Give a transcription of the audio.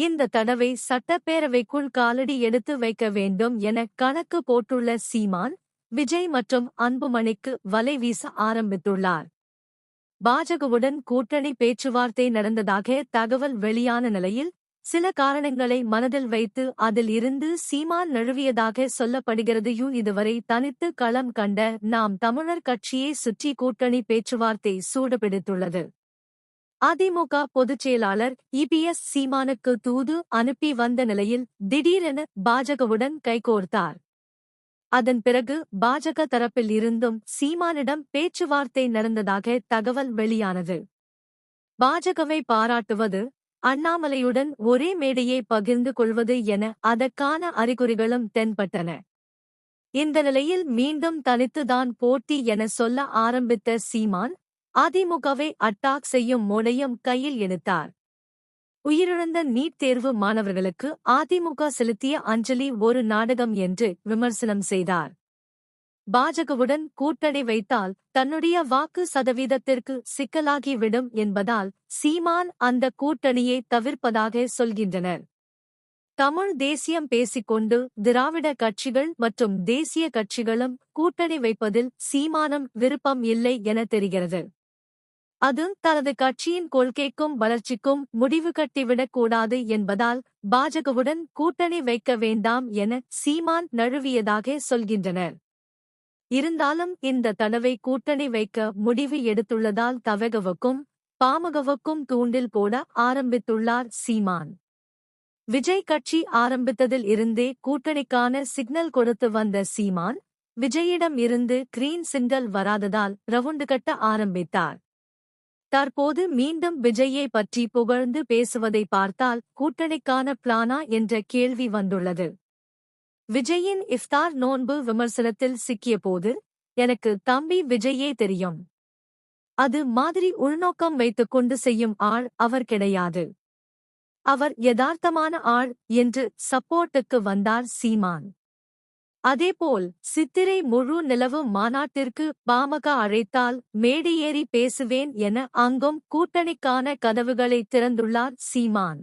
இந்த தடவை சட்டப்பேரவைக்குள் காலடி எடுத்து வைக்க வேண்டும் என கணக்கு போட்டுள்ள சீமான் விஜய் மற்றும் அன்புமணிக்கு வலை வீச ஆரம்பித்துள்ளார். பாஜகவுடன் கூட்டணி பேச்சுவார்த்தை நடந்ததாக தகவல் வெளியான நிலையில் சில காரணங்களை மனதில் வைத்து அதில் இருந்து சீமான் நழுவியதாக சொல்லப்படுகிறதையும் இதுவரை தனித்து களம் கண்ட நாம் தமிழர் கட்சியை சுற்றி கூட்டணி பேச்சுவார்த்தை சூடுபிடித்துள்ளது. அதிமுக பொதுச்செயலாளர் இபிஎஸ் சீமானுக்கு தூது அனுப்பி வந்த நிலையில் திடீரென பாஜகவுடன் கைகோர்த்தார். அதன் பிறகு பாஜக தரப்பில் இருந்தும் சீமானிடம் பேச்சுவார்த்தை நடந்ததாக தகவல் வெளியானது. பாஜகவை பாராட்டுவது அண்ணாமலையுடன் ஒரே மேடையை பகிர்ந்து கொள்வது என அதற்கான அறிகுறிகளும் தென்பட்டன. இந்த நிலையில் மீண்டும் தனித்துதான் போட்டி என சொல்ல ஆரம்பித்த சீமான் அதிமுகவை அட்டாக் செய்யும் மோடையும் கையில் எடுத்தார். உயிரிழந்த நீட் தேர்வு மாணவர்களுக்கு அதிமுக செலுத்திய அஞ்சலி ஒரு நாடகம் என்று விமர்சனம் செய்தார். பாஜகவுடன் கூட்டணி வைத்தால் தன்னுடைய வாக்கு சதவீதத்திற்கு சிக்கலாகிவிடும் என்பதால் சீமான் அந்த கூட்டணியை தவிர்ப்பதாக சொல்கின்றனர். தமிழ் தேசியம் பேசிக்கொண்டு திராவிட கட்சிகள் மற்றும் தேசிய கட்சிகளும் கூட்டணி வைப்பதில் சீமானம் விருப்பம் இல்லை என தெரிகிறது. அது தனது கட்சியின் கொள்கைக்கும் வளர்ச்சிக்கும் முடிவு கட்டிவிடக்கூடாது என்பதால் பாஜகவுடன் கூட்டணி வைக்க வேண்டாம் என சீமான் நழுவியதாக சொல்கின்றனர். இருந்தாலும் இந்த தடவை கூட்டணி வைக்க முடிவு எடுத்துள்ளதால் தவகவுக்கும் பாமகவுக்கும் தூண்டில் போட ஆரம்பித்துள்ளார் சீமான். விஜய் கட்சி ஆரம்பித்ததில் இருந்தே கூட்டணிக்கான சிக்னல் கொடுத்து வந்த சீமான் விஜயிடம் இருந்து கிரீன் சிக்னல் வராததால் ரவுண்டு கட்ட ஆரம்பித்தார். தற்போது மீண்டும் விஜயை பற்றி புகழ்ந்து பேசுவதை பார்த்தால் கூட்டணிக்கான பிளானா என்ற கேள்வி வந்துள்ளது. விஜயின் இஃப்தார் நோன்பு விமர்சனத்தில் சிக்கியபோது எனக்கு தம்பி விஜயே தெரியும். அது மாதிரி உள்நோக்கம் வைத்துக்கொண்டு செய்யும் ஆள் அவர் கிடையாது. அவர் யதார்த்தமான ஆள் என்று சப்போர்ட்டுக்கு வந்தார் சீமான். அதேபோல் சித்திரை முழு நிலவு மாநாட்டிற்கு பாமக அழைத்தால் மேடையேறி பேசுவேன் என அங்கும் கூட்டணிக்கான கதவுகளை திறந்துள்ளார் சீமான்.